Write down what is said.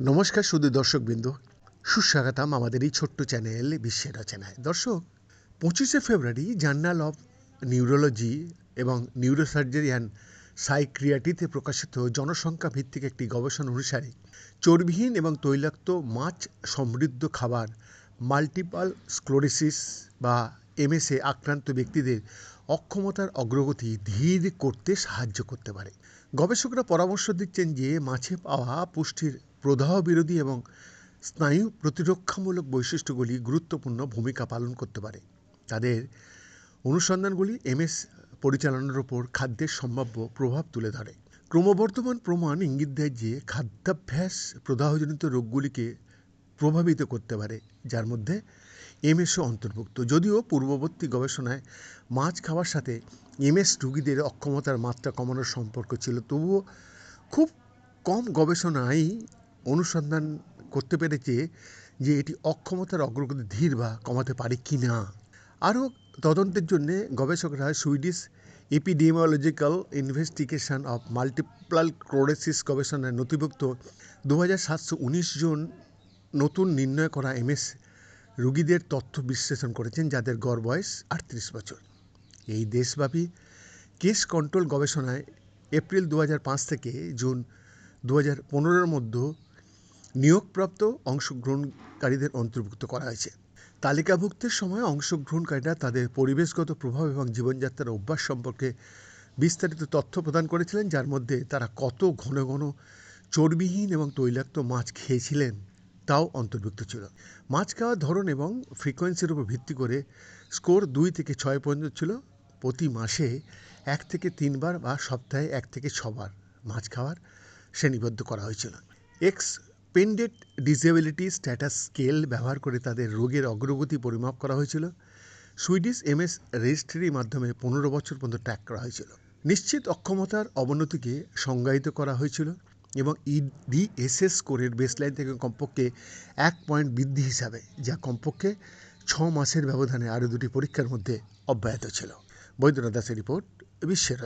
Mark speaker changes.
Speaker 1: নমস্কার শুধু দর্শকবৃন্দ। সুস্বাগতম আমাদের এই ছোট্ট চ্যানেল বিশ্বের রচনায়। দর্শক, পঁচিশে ফেব্রুয়ারি জার্নাল অফ নিউরোলজি এবং নিউরোসার্জারি অ্যান্ড সাইক্রিয়াটিতে প্রকাশিত জনসংখ্যা ভিত্তিক একটি গবেষণা অনুসারে চর্বিহীন এবং তৈলাক্ত মাছ সমৃদ্ধ খাবার মাল্টিপাল স্ক্লোরিসিস বা এমএসএ আক্রান্ত ব্যক্তিদের অক্ষমতার অগ্রগতি ধীর করতে সাহায্য করতে পারে। গবেষকরা পরামর্শ দিচ্ছেন যে, মাছে পাওয়া পুষ্টির প্রদাহ বিরোধী এবং স্নায়ু প্রতিরক্ষামূলক বৈশিষ্ট্যগুলি গুরুত্বপূর্ণ ভূমিকা পালন করতে পারে। তাদের অনুসন্ধানগুলি এমএস পরিচালনার ওপর খাদ্যের সম্ভাব্য প্রভাব তুলে ধরে। ক্রমবর্ধমান প্রমাণ ইঙ্গিত দেয় যে, খাদ্যাভ্যাস প্রদাহজনিত রোগগুলিকে প্রভাবিত করতে পারে, যার মধ্যে এমএসও অন্তর্ভুক্ত। যদিও পূর্ববর্তী গবেষণায় মাছ খাওয়ার সাথে এমএস রুগীদের অক্ষমতার মাত্রা কমানোর সম্পর্ক ছিল, তবুও খুব কম গবেষণাই অনুসন্ধান করতে পেরেছে যে এটি অক্ষমতার অগ্রগতি ধীর বা কমাতে পারে কি না। আরও তদন্তের জন্য গবেষকরা Swedish epidemiological investigation of multiple sclerosis গবেষণায় নথিভুক্ত দু হাজার সাতশো উনিশ জন নতুন নির্ণয় করা এমএস রোগীদের তথ্য বিশ্লেষণ করেছেন যাদের গড় বয়স আটত্রিশ বছর। এই দেশব্যাপী কেস কন্ট্রোল গবেষণায় এপ্রিল দু হাজার পাঁচ থেকে জুন দু হাজার মধ্যে নিয়োগপ্রাপ্ত অংশগ্রহণকারীদের অন্তর্ভুক্ত করা হয়েছে। তালিকাভুক্তের সময় অংশগ্রহণকারীরা তাদের পরিবেশগত প্রভাব এবং জীবনযাত্রার অভ্যাস সম্পর্কে বিস্তারিত তথ্য প্রদান করেছিলেন, যার মধ্যে তারা কত ঘন ঘন চর্বিহীন এবং তৈলাক্ত মাছ খেয়েছিলেন তাও অন্তর্ভুক্ত ছিল। মাছ খাওয়ার ধরন এবং ফ্রিকোয়েন্সির উপর ভিত্তি করে স্কোর দুই থেকে ছয় পর্যন্ত ছিল। প্রতি মাসে এক থেকে তিনবার বা সপ্তাহে এক থেকে ছবার মাছ খাওয়ার শ্রেণীবদ্ধ করা হয়েছিল। Expanded disability status scale ব্যবহার করে তাদের রোগের অগ্রগতি পরিমাপ করা হয়েছিল। সুইডিশ এমএস রেজিস্ট্রির মাধ্যমে পনেরো বছর পর্যন্ত ট্র্যাক করা হয়েছিল। নিশ্চিত অক্ষমতার অবনতিকে সংজ্ঞায়িত করা হয়েছিল। এবং ইডিএসএস স্কোরের বেসলাইন থেকে কমপক্ষে এক পয়েন্ট বৃদ্ধি হিসাবে, যা কমপক্ষে ছ মাসের ব্যবধানে আরও দুটি পরীক্ষার মধ্যে অব্যাহত ছিল। বৈদ্যনাথ দাসের রিপোর্ট, বিশ্বের